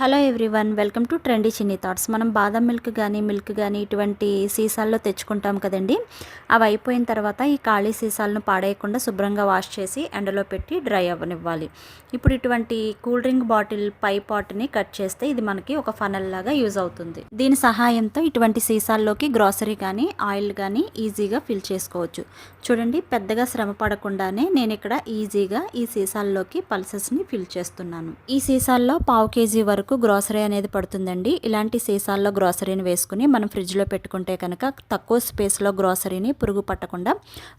Hello everyone welcome to trendy Chinni thoughts. మనం బాదం milk కానీ మిల్క్ కానీ ఇటువంటి సీసాల్లో తెచ్చుకుంటాం కదండి. అవి అయిపోయిన తర్వాత ఈ ఖాళీ సీసాలను పాడేయకుండా శుభ్రంగా వాష్ చేసి ఎండలో పెట్టి డ్రై అవ్వనివ్వాలి. ఇప్పుడు ఇటువంటి కూల్ డ్రింక్ బాటిల్ పై పాట్ని కట్ చేస్తే ఇది మనకి ఒక ఫనల్ లాగా యూజ్ అవుతుంది. దీని సహాయంతో ఇటువంటి సీసాల్లోకి గ్రాసరీ కానీ ఆయిల్ కానీ ఈజీగా ఫిల్ చేసుకోవచ్చు. చూడండి పెద్దగా శ్రమ పడకుండానే నేను ఇక్కడ ఈజీగా ఈ సీసాల్లోకి పల్సెస్ని ఫిల్ చేస్తున్నాను. ఈ సీసాల్లో పావు కేజీ వరకు గ్రాసరీ అనేది పడుతుందండి. ఇలాంటి సీసాల్లో గ్రాసరీని వేసుకుని మనం ఫ్రిడ్జ్లో పెట్టుకుంటే కనుక తక్కువ స్పేస్లో గ్రాసరీని పురుగు పట్టకుండా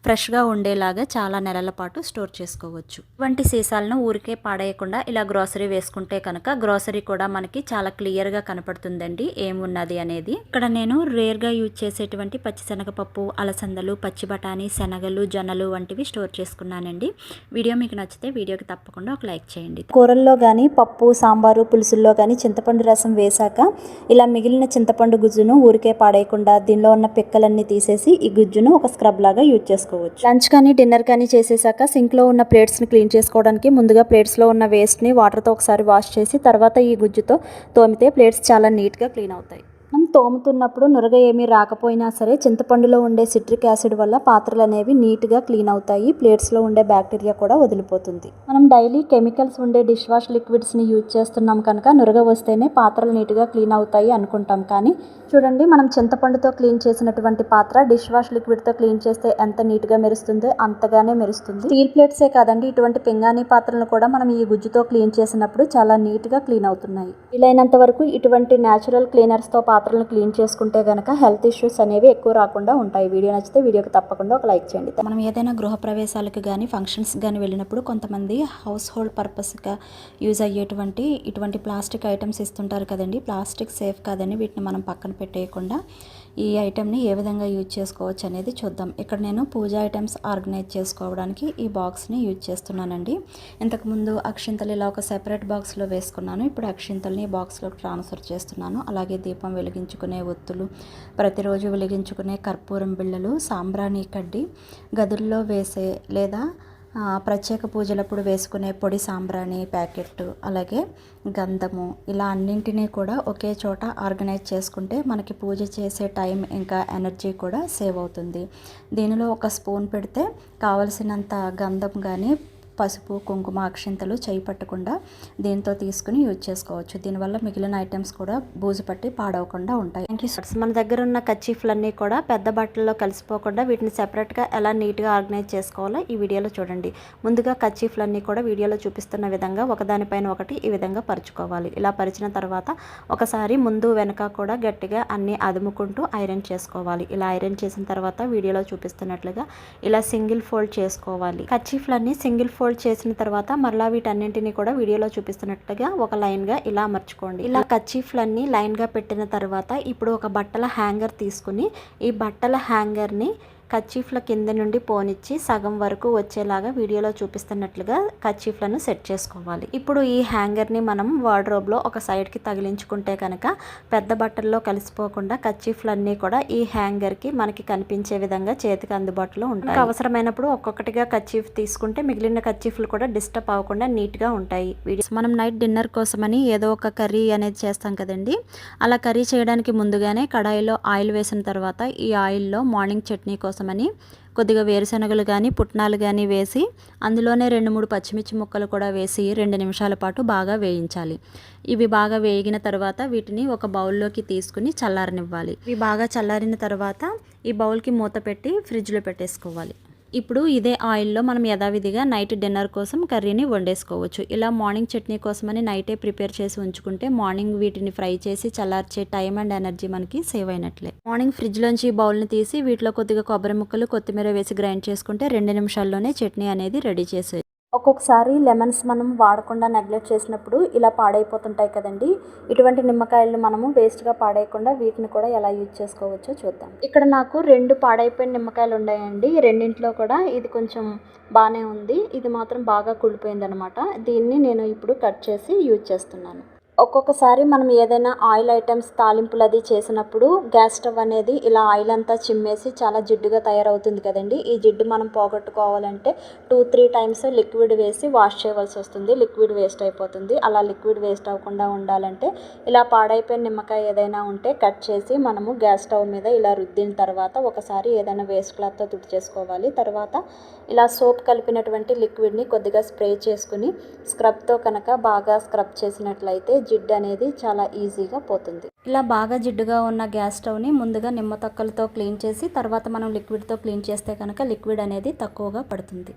ఫ్రెష్గా ఉండేలాగా చాలా నెలల పాటు స్టోర్ చేసుకోవచ్చు. ఇటువంటి సీసాలను ఊరికే పాడేయకుండా ఇలా గ్రాసరీ వేసుకుంటే కనుక గ్రాసరీ కూడా మనకి చాలా క్లియర్గా కనపడుతుందండి. ఏమున్నది అనేది. ఇక్కడ నేను రేర్గా యూజ్ చేసేటువంటి పచ్చిశనగపప్పు అలసందలు పచ్చి బఠానీ శనగలు జొన్నలు వంటివి స్టోర్ చేసుకున్నానండి. వీడియో మీకు నచ్చితే వీడియోకి తప్పకుండా ఒక లైక్ చేయండి. కూరల్లో కానీ పప్పు సాంబారు పులుసుల్లో కానీ చింతపండు రసం వేశాక ఇలా మిగిలిన చింతపండు గుజ్జును ఊరికే పాడేయకుండా దీనిలో ఉన్న పిక్కలన్నీ తీసేసి ఈ గుజ్జును ఒక స్క్రబ్ లాగా యూజ్ చేసుకోవచ్చు. లంచ్ కానీ డిన్నర్ కానీ చేసేసాక సింక్లో ఉన్న ప్లేట్స్ని క్లీన్ చేసుకోవడానికి ముందుగా ప్లేట్స్లో ఉన్న వేస్ట్ని వాటర్తో ఒకసారి వాష్ చేసి తర్వాత ఈ గుజ్జుతో తోమితే ప్లేట్స్ చాలా నీట్గా క్లీన్ అవుతాయి. తోముతున్నప్పుడు నురగ ఏమీ రాకపోయినా సరే చింతపండులో ఉండే సిట్రిక్ యాసిడ్ వల్ల పాత్రలు అనేవి నీట్గా క్లీన్ అవుతాయి. ప్లేట్స్లో ఉండే బ్యాక్టీరియా కూడా వదిలిపోతుంది. మనం డైలీ కెమికల్స్ ఉండే డిష్ వాష్ లిక్విడ్స్ని యూజ్ చేస్తున్నాం కనుక నురగ వస్తేనే పాత్రలు నీట్గా క్లీన్ అవుతాయి అనుకుంటాం. కానీ చూడండి మనం చింతపండుతో క్లీన్ చేసినటువంటి పాత్ర డిష్ వాష్ లిక్విడ్తో క్లీన్ చేస్తే ఎంత నీట్గా మెరుస్తుందో అంతగానే మెరుస్తుంది. స్టీల్ ప్లేట్సే కాదండి ఇటువంటి పింగాణి పాత్రలను కూడా మనం ఈ గుజ్జుతో క్లీన్ చేసినప్పుడు చాలా నీట్గా క్లీన్ అవుతున్నాయి. వీలైనంత వరకు ఇటువంటి న్యాచురల్ క్లీనర్స్తో పాత్రలు పాత్రలను క్లీన్ చేసుకుంటే గనక హెల్త్ ఇష్యూస్ అనేవి ఎక్కువ రాకుండా ఉంటాయి. వీడియో నచ్చితే వీడియోకి తప్పకుండా ఒక లైక్ చేయండి. మనం ఏదైనా గృహ ప్రవేశాలకు కానీ ఫంక్షన్స్ కానీ వెళ్ళినప్పుడు కొంతమంది హౌస్ హోల్డ్ పర్పస్గా యూజ్ అయ్యేటువంటి ఇటువంటి ప్లాస్టిక్ ఐటమ్స్ ఇస్తుంటారు కదండి. ప్లాస్టిక్ సేఫ్ కాదని వీటిని మనం పక్కన పెట్టేయకుండా ఈ ఐటెంని ఏ విధంగా యూజ్ చేసుకోవచ్చు అనేది చూద్దాం. ఇక్కడ నేను పూజ ఐటమ్స్ ఆర్గనైజ్ చేసుకోవడానికి ఈ బాక్స్ని యూజ్ చేస్తున్నానండి. ఇంతకుముందు అక్షింతలు ఇలా ఒక సెపరేట్ బాక్స్లో వేసుకున్నాను. ఇప్పుడు అక్షింతల్ని ఈ బాక్స్లోకి ట్రాన్స్ఫర్ చేస్తున్నాను. అలాగే దీపం వెలిగించుకునే ఒత్తులు ప్రతిరోజు వెలిగించుకునే కర్పూరం బిళ్ళలు సాంబ్రాణి కడ్డి గదుల్లో వేసే లేదా ప్రత్యేక పూజలప్పుడు వేసుకునే పొడి సాంబ్రాణి ప్యాకెట్ అలాగే గంధము ఇలా అన్నింటినీ కూడా ఒకే చోట ఆర్గనైజ్ చేసుకుంటే మనకి పూజ చేసే టైం ఇంకా ఎనర్జీ కూడా సేవ్ అవుతుంది. దీనిలో ఒక స్పూన్ పెడితే కావలసినంత గంధం కానీ పసుపు కుంకుమ అక్షింతలు చేయి పట్టకుండా దీంతో తీసుకుని యూజ్ చేసుకోవచ్చు. దీనివల్ల మిగిలిన ఐటమ్స్ కూడా బూజు పట్టి పాడవకుండా ఉంటాయి. థ్యాంక్ యూ మన దగ్గర ఉన్న కచ్చీఫ్లన్నీ కూడా పెద్ద బట్టల్లో కలిసిపోకుండా వీటిని సెపరేట్గా ఎలా నీట్గా ఆర్గనైజ్ చేసుకోవాలో ఈ వీడియోలో చూడండి. ముందుగా కచ్చీఫ్లన్నీ కూడా వీడియోలో చూపిస్తున్న విధంగా ఒకదానిపైన ఒకటి ఈ విధంగా పరుచుకోవాలి. ఇలా పరిచిన తర్వాత ఒకసారి ముందు వెనక కూడా గట్టిగా అన్నీ అదుముకుంటూ ఐరన్ చేసుకోవాలి. ఇలా ఐరన్ చేసిన తర్వాత వీడియోలో చూపిస్తున్నట్లుగా ఇలా సింగిల్ ఫోల్డ్ చేసుకోవాలి. కచ్చీఫ్లన్నీ సింగిల్ ఫోల్డ్ చేసిన తర్వాత మరలా వీటన్నింటినీ కూడా వీడియోలో చూపిస్తున్నట్టుగా ఒక లైన్గా ఇలా అమర్చుకోండి ఇలా కచ్చీఫ్లన్నీ లైన్గా పెట్టిన తర్వాత ఇప్పుడు ఒక బట్టల హ్యాంగర్ తీసుకుని ఈ బట్టల హ్యాంగర్ని కచ్చీఫ్ల కింద నుండి పోనిచ్చి సగం వరకు వచ్చేలాగా వీడియోలో చూపిస్తున్నట్లుగా కచ్చీఫ్లను సెట్ చేసుకోవాలి. ఇప్పుడు ఈ హ్యాంగర్ని మనం వార్డ్రోబ్లో ఒక సైడ్కి తగిలించుకుంటే కనుక పెద్ద బట్టల్లో కలిసిపోకుండా కచ్చీఫ్లన్నీ కూడా ఈ హ్యాంగర్కి మనకి కనిపించే విధంగా చేతికి అందుబాటులో ఉంటాయి. అవసరమైనప్పుడు ఒక్కొక్కటిగా కచ్చీఫ్ తీసుకుంటే మిగిలిన కచ్చీఫ్లు కూడా డిస్టర్బ్ అవ్వకుండా నీట్గా ఉంటాయి. వీడియోస్ మనం నైట్ డిన్నర్ కోసమని ఏదో ఒక కర్రీ అనేది చేస్తాం కదండి. అలా కర్రీ చేయడానికి ముందుగానే కడాయిలో ఆయిల్ వేసిన తర్వాత ఈ ఆయిల్లో మార్నింగ్ చట్నీ కోసం కోసమని కొద్దిగా వేరుశనగలు కానీ పుట్నాలు కానీ వేసి అందులోనే రెండు మూడు పచ్చిమిర్చి ముక్కలు కూడా వేసి రెండు నిమిషాల పాటు బాగా వేయించాలి. ఇవి బాగా వేగిన తర్వాత వీటిని ఒక బౌల్లోకి తీసుకుని చల్లారనివ్వాలి. ఇవి బాగా చల్లారిన తర్వాత ఈ బౌల్కి మూత పెట్టి ఫ్రిడ్జ్లో పెట్టేసుకోవాలి. ఇప్పుడు ఇదే ఆయిల్లో మనం యథావిధిగా నైట్ డిన్నర్ కోసం కర్రీని వండేసుకోవచ్చు. ఇలా మార్నింగ్ చట్నీ కోసమని నైటే ప్రిపేర్ చేసి ఉంచుకుంటే మార్నింగ్ వీటిని ఫ్రై చేసి చల్లార్చే టైం అండ్ ఎనర్జీ మనకి సేవ్ అయినట్లే. మార్నింగ్ ఫ్రిడ్జ్లోంచి బౌల్ని తీసి వీటిలో కొద్దిగా కొబ్బరి ముక్కలు కొత్తిమీర వేసి గ్రైండ్ చేసుకుంటే రెండు నిమిషాల్లోనే చట్నీ అనేది రెడీ చేసేది ఒక్కొక్కసారి లెమన్స్ మనం వాడకుండా నెగ్లెక్ట్ చేసినప్పుడు ఇలా పాడైపోతుంటాయి కదండి. ఇటువంటి నిమ్మకాయలను మనము వేస్ట్గా పాడేయకుండా వీటిని కూడా ఎలా యూజ్ చేసుకోవచ్చో చూద్దాం. ఇక్కడ నాకు రెండు పాడైపోయిన నిమ్మకాయలు ఉన్నాయండి. రెండింటిలో కూడా ఇది కొంచెం బాగానే ఉంది. ఇది మాత్రం బాగా కుళ్ళిపోయింది అనమాట దీన్ని నేను ఇప్పుడు కట్ చేసి యూజ్ చేస్తున్నాను. ఒక్కొక్కసారి మనం ఏదైనా ఆయిల్ ఐటమ్స్ తాలింపులు అది చేసినప్పుడు గ్యాస్ స్టవ్ అనేది ఇలా ఆయిల్ అంతా చిమ్మేసి చాలా జిడ్డుగా తయారవుతుంది కదండి. ఈ జిడ్డు మనం పోగొట్టుకోవాలంటే టూ త్రీ టైమ్స్ లిక్విడ్ వేసి వాష్ చేయవలసి వస్తుంది. లిక్విడ్ వేస్ట్ అయిపోతుంది. అలా లిక్విడ్ వేస్ట్ అవ్వకుండా ఉండాలంటే ఇలా పాడైపోయిన నిమ్మకాయ ఏదైనా ఉంటే కట్ చేసి మనము గ్యాస్ స్టవ్ మీద ఇలా రుద్దిన తర్వాత ఒకసారి ఏదైనా వేస్ట్ క్లాత్తో తుడిచేసుకోవాలి తర్వాత ఇలా సోప్ కలిపినటువంటి లిక్విడ్ని కొద్దిగా స్ప్రే చేసుకుని స్క్రబ్తో కనుక బాగా స్క్రబ్ చేసినట్లయితే జిడ్డు అనేది చాలా ఈజీగా పోతుంది. ఇలా బాగా జిడ్డుగా ఉన్న గ్యాస్ స్టవ్ని ముందుగా నిమ్మ తొక్కలతో క్లీన్ చేసి తర్వాత మనం లిక్విడ్తో క్లీన్ చేస్తే కనుక లిక్విడ్ అనేది తక్కువగా పడుతుంది.